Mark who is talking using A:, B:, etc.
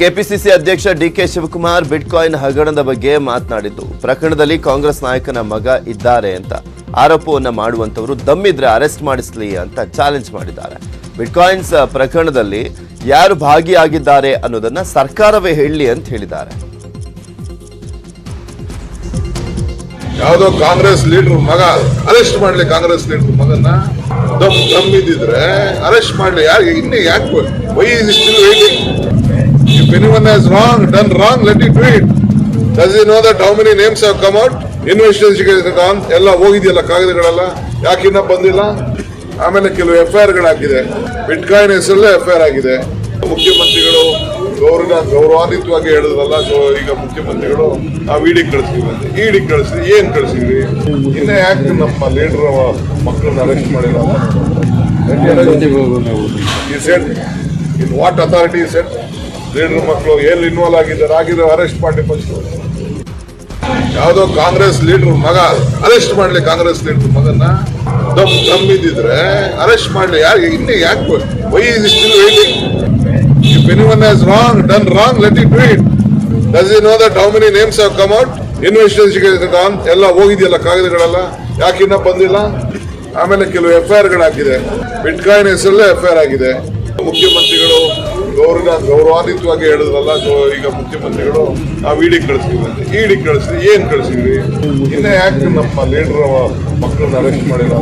A: KPCC ಅಧ್ಯಕ್ಷ DK Shivakumar bitcoin ಹಗರಣದ ಬಗ್ಗೆ ಮಾತನಾಡಿದ್ದು, ಪ್ರಕರಣದಲ್ಲಿ ಕಾಂಗ್ರೆಸ್ ನಾಯಕನ ಮಗ ಇದ್ದಾರೆ ಅಂತ ಆರೋಪವನ್ನು ಮಾಡುವಂತವರು ದಮ್ಮಿದ್ರೆ ಅರೆಸ್ಟ್ ಮಾಡಿಸ್ಲಿ ಅಂತ ಚಾಲೆಂಜ್ ಮಾಡಿದ್ದಾರೆ. ಬಿಟ್ಕಾಯಿನ್ಸ್ ಪ್ರಕರಣದಲ್ಲಿ ಯಾರು ಭಾಗಿಯಾಗಿದ್ದಾರೆ ಅನ್ನೋದನ್ನ ಸರ್ಕಾರವೇ ಹೇಳಲಿ ಅಂತ ಹೇಳಿದ್ದಾರೆ.
B: ಯಾವುದೋ ಕಾಂಗ್ರೆಸ್ ಲೀಡರ್ ಮಗ, ಅರೆಸ್ಟ್ ಮಾಡ್ಲಿ ಕಾಂಗ್ರೆಸ್ ಲೀಡರ್ ಮಗನ ದಮ್ ಅರೆಸ್ಟ್ ಮಾಡ್ಲಿ. ಯಾರು ಇನ್ನೇ ಯಾಕೆ why is still if has wrong, done wrong let it wait does you know that how many names have come out investigation ಎಲ್ಲ ಹೋಗಿದೆಯಲ್ಲ ಕಾಗದಗಳೆಲ್ಲ? ಯಾಕೆ ಇನ್ನ ಬಂದಿಲ್ಲ? ಆಮೇಲೆ ಕೆಲವು ಎಫ್ ಐ ಗಳಾಗಿದೆ. ಬಿಟ್ಕಾಯಿನ್ ಹೆಸರಲ್ಲೇ ಎಫ್ ಐ ಆರ್ ಆಗಿದೆ. ಮುಖ್ಯಮಂತ್ರಿಗಳು ಗೌರವ ಗೌರವಾನ್ವಿತವಾಗಿ ಹೇಳಿದ್ರಲ್ಲ ಸೊ ಈಗ ಮುಖ್ಯಮಂತ್ರಿಗಳು ನಾವು ಇಡಿ ಕಳಿಸ್ತೀವಿ ಅಂತ. ಇಡಿ ಕಳಿಸ್ತೀವಿ ಏನ್ ಕಳಿಸಿದ್ವಿ ಇನ್ನ ಯಾಕೆ ನಮ್ಮ ಲೀಡರ್ ಮಕ್ಕಳನ್ನ ಅರೆಸ್ಟ್ ಮಾಡಿಲ್ಲ ಈ set in what authority set leader ಮಕ್ಕಳು ಎಲ್ಲಿ ಇನ್ವಾಲ್ವ್ ಆಗಿದ್ದಾರೆ ಆಗಿರೋ ಅರೆಸ್ಟ್ ಮಾಡಿ ಫಸ್ಟ್ ಯಾವುದೋ ಕಾಂಗ್ರೆಸ್ ಲೀಡರ್ ಮಗ ಅರೆಸ್ಟ್ ಮಾಡಲಿ ಕಾಂಗ್ರೆಸ್ ಲೀಡರ್ ಮಗನ ದಮ್ ದಮ್ ಇದ್ದಿದ್ರೆ ಅರೆಸ್ಟ್ ಮಾಡಲಿ. ಯಾಕೆ ಇನ್ನೇ ಯಾಕೆ why is still waiting if anyone has wrong done wrong let it it does you know that how many names have come out investigation ಎಲ್ಲ ಹೋಗಿದೆಯಲ್ಲ ಕಾಗದಗಳೆಲ್ಲ? ಯಾಕೆ ಇನ್ನೂ ಬಂದಿಲ್ಲ? ಆಮೇಲೆ ಕೆಲವು ಎಫ್ ಐ ಆರ್ ಗಳಾಗಿದೆ. ಬಿಟ್ಕಾಯಿನ್ ಹೆಸರಲ್ಲೇ ಎಫ್ ಐ ಆರ್ ಆಗಿದೆ. ಮುಖ್ಯಮಂತ್ರಿಗಳು ಗೌರವ ಗೌರವಾನ್ವಿತವಾಗಿ ಹೇಳಿದ್ರಲ್ಲ ಈಗ ಮುಖ್ಯಮಂತ್ರಿಗಳು, ನಾವು ಇಡಿ ಅಂತ. ಇಡಿ ಕಳಿಸ್ತೀವಿ ಏನ್ ಕಳಿಸಿದ್ವಿ ಇನ್ನ ಯಾಕೆ ನಮ್ಮ ಲೀಡರ್ ಮಕ್ಕಳನ್ನ ಅರೆಸ್ಟ್ ಮಾಡಿಲ್ಲ